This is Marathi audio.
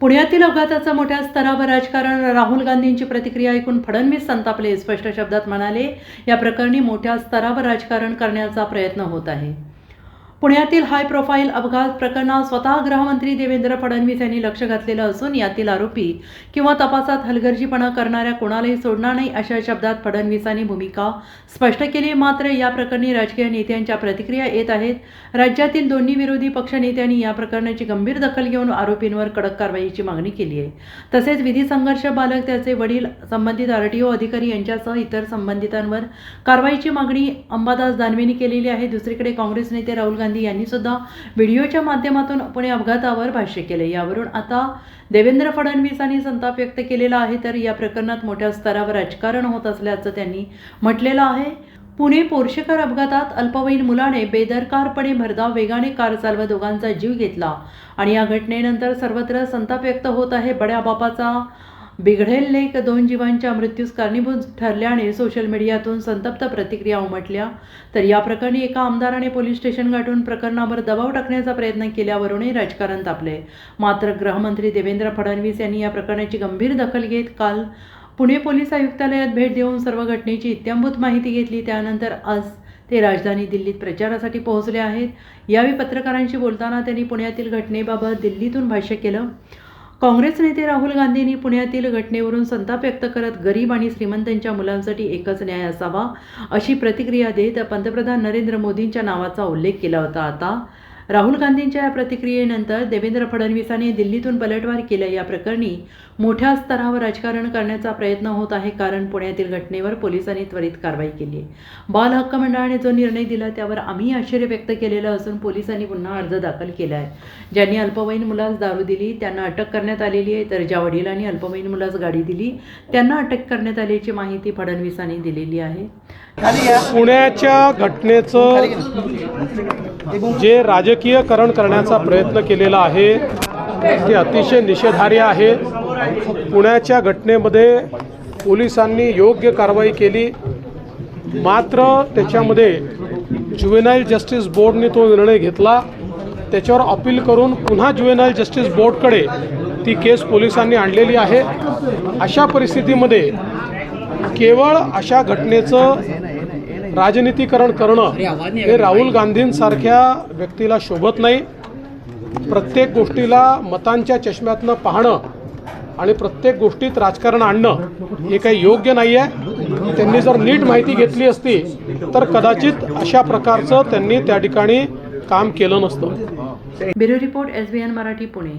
पुण्यातील अपघाताचं मोठ्या स्तरावर राजकारण राहुल गांधींची प्रतिक्रिया ऐकून फडणवीस संतापले स्पष्ट शब्दात म्हणाले या प्रकरणी मोठ्या स्तरावर राजकारण करण्याचा प्रयत्न होत आहे. पुण्यातील हाय प्रोफाईल अपघात प्रकरणात स्वतः गृहमंत्री देवेंद्र फडणवीस यांनी लक्ष घातलेलं असून यातील आरोपी किंवा तपासात हलगर्जीपणा करणाऱ्या कोणालाही सोडणार नाही अशा शब्दात फडणवीसांनी भूमिका स्पष्ट केली. मात्र या प्रकरणी राजकीय नेत्यांच्या प्रतिक्रिया येत आहेत. राज्यातील दोन्ही विरोधी पक्षनेत्यांनी या प्रकरणाची गंभीर दखल घेऊन आरोपींवर कडक कारवाईची मागणी केली आहे. तसेच विधी संघर्ष बालक त्याचे वडील संबंधित आरटीओ अधिकारी यांच्यासह इतर संबंधितांवर कारवाईची मागणी अंबादास दानवेंनी केलेली आहे. दुसरीकडे काँग्रेस नेते राहुल गांधी यांनी सुद्धा व्हिडिओच्या माध्यमातून पुणे अपघातावर भाष्य केले. यावरून आता देवेंद्र फडणवीसांनी संताप व्यक्त केलेला आहे तर या प्रकरणात मोठ्या स्तरावर राजकारण होत असल्याचं त्यांनी म्हटलेलं आहे. पुणे पोर्शेकर अपघातात अल्पवयीन मुलाने बेदरकारपणे भरधाव वेगाने कार चालवत दोघांचा जीव घेतला आणि या घटनेनंतर सर्वत्र संताप व्यक्त होत आहे. बड्या बापाचा बिघडेल लेख दोन जीवांच्या मृत्यूस कारणीभूत ठरल्याने सोशल मीडियातून संतप्त प्रतिक्रिया उमटल्या. तर या प्रकरणी एका आमदाराने पोलीस स्टेशन गाठून प्रकरणावर दबाव टाकण्याचा प्रयत्न केल्यावरूनही राजकारण तापले. मात्र गृहमंत्री देवेंद्र फडणवीस यांनी या प्रकरणाची गंभीर दखल घेत काल पुणे पोलीस आयुक्तालयात भेट देऊन सर्व घटनेची इत्यंभूत माहिती घेतली. त्यानंतर आज ते राजधानी दिल्लीत प्रचारासाठी पोहोचले आहेत. यावेळी पत्रकारांशी बोलताना त्यांनी पुण्यातील घटनेबाबत दिल्लीतून भाष्य केलं. काँग्रेस नेते राहुल गांधींनी पुण्यातील घटनेवरून संताप व्यक्त करत गरीब आणि श्रीमंतांच्या मुलांसाठी एकच न्याय असावा अशी प्रतिक्रिया देत पंतप्रधान नरेंद्र मोदींच्या नावाचा उल्लेख केला होता. आता राहुल गांधींच्या या प्रतिक्रियेनंतर देवेंद्र फडणवीसांनी दिल्लीतून पलटवार केल्या या प्रकरणी मोठ्या स्तरावर राजकारण करण्याचा प्रयत्न होत आहे कारण पुण्यातील घटनेवर पोलिसांनी त्वरित कारवाई केली आहे. बाल हक्क मंडळाने जो निर्णय दिला त्यावर आम्ही आश्चर्य व्यक्त केलेलं असून पोलिसांनी पुन्हा अर्ज दाखल केला आहे. ज्यांनी अल्पवयीन मुलास दारू दिली त्यांना अटक करण्यात आलेली आहे. तर ज्या वडिलांनी अल्पवयीन मुलास गाडी दिली त्यांना अटक करण्यात आल्याची माहिती फडणवीसांनी दिलेली आहे. पुण्याच्या घटनेचं जे राजकीयकरण करण्याचा प्रयत्न केलेला आहे ते अतिशय निषेधार्ह आहे. पुण्याच्या घटनेमध्ये पोलिसांनी योग्य कारवाई केली. मात्र त्याच्यामध्ये ज्युवेनाईल जस्टिस बोर्डने तो निर्णय घेतला. त्याच्यावर अपील करून पुन्हा ज्युवेनाईल जस्टिस बोर्डकडे ती केस पोलिसांनी आणलेली आहे. अशा परिस्थितीमध्ये केवळ अशा घटनेचं राजनीतीकरण करणं हे राहुल गांधींसारख्या व्यक्तीला शोभत नाही. प्रत्येक गोष्टीला मतांच्या चष्म्यातनं पाहणं आणि प्रत्येक गोष्टीत राजकारण आणणं हे काही योग्य नाही आहे त्यांनी जर नीट माहिती घेतली असती तर कदाचित अशा प्रकारचं त्यांनी त्या ठिकाणी काम केलं नसतं. Bureau report S B N Marathi Pune.